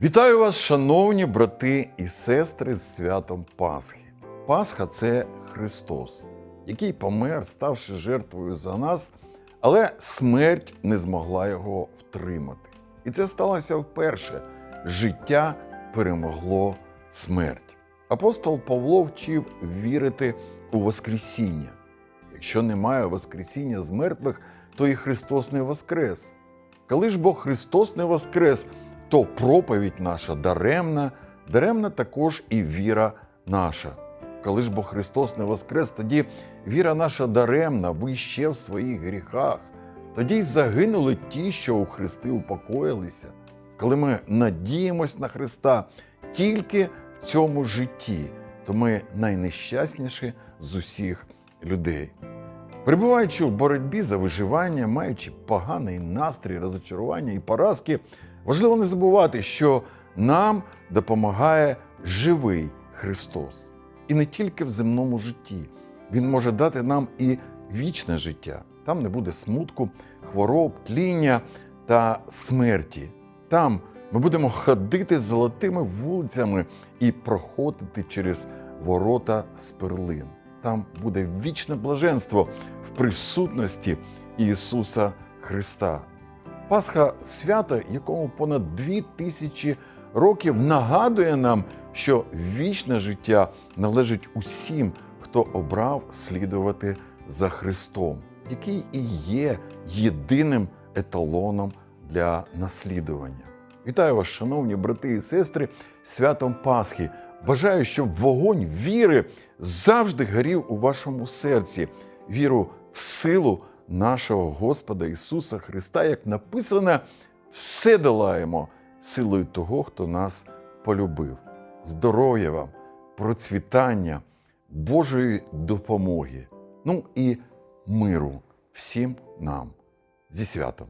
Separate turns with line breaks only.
Вітаю вас, шановні брати і сестри, з святом Пасхи. Пасха це Христос, який помер, ставши жертвою за нас, але смерть не змогла його втримати. І це сталося вперше. Життя перемогло смерть. Апостол Павло вчив вірити у Воскресіння. Якщо немає Воскресіння з мертвих, то і Христос не воскрес. Коли ж бо Христос не воскрес, то проповідь наша даремна, даремна також і віра наша. Коли ж бо Христос не воскрес, тоді віра наша даремна, ви ще в своїх гріхах. Тоді й загинули ті, що у Христи упокоїлися. Коли ми надіємось на Христа тільки в цьому житті, то ми найнещасніші з усіх людей. Перебуваючи в боротьбі за виживання, маючи поганий настрій, розочарування і поразки, важливо не забувати, що нам допомагає живий Христос. І не тільки в земному житті. Він може дати нам і вічне життя. Там не буде смутку, хвороб, тління та смерті. Там ми будемо ходити золотими вулицями і проходити через ворота з перлин. Там буде вічне блаженство в присутності Ісуса Христа. Пасха свято, якому понад дві тисячі років нагадує нам, що вічне життя належить усім, хто обрав слідувати за Христом, який і є єдиним еталоном для наслідування. Вітаю вас, шановні брати і сестри, святом Пасхи. Бажаю, щоб вогонь віри завжди горів у вашому серці, віру в силу нашого Господа Ісуса Христа, як написано, все долаємо силою того, хто нас полюбив. Здоров'я вам, процвітання, Божої допомоги, ну і миру всім нам зі святом.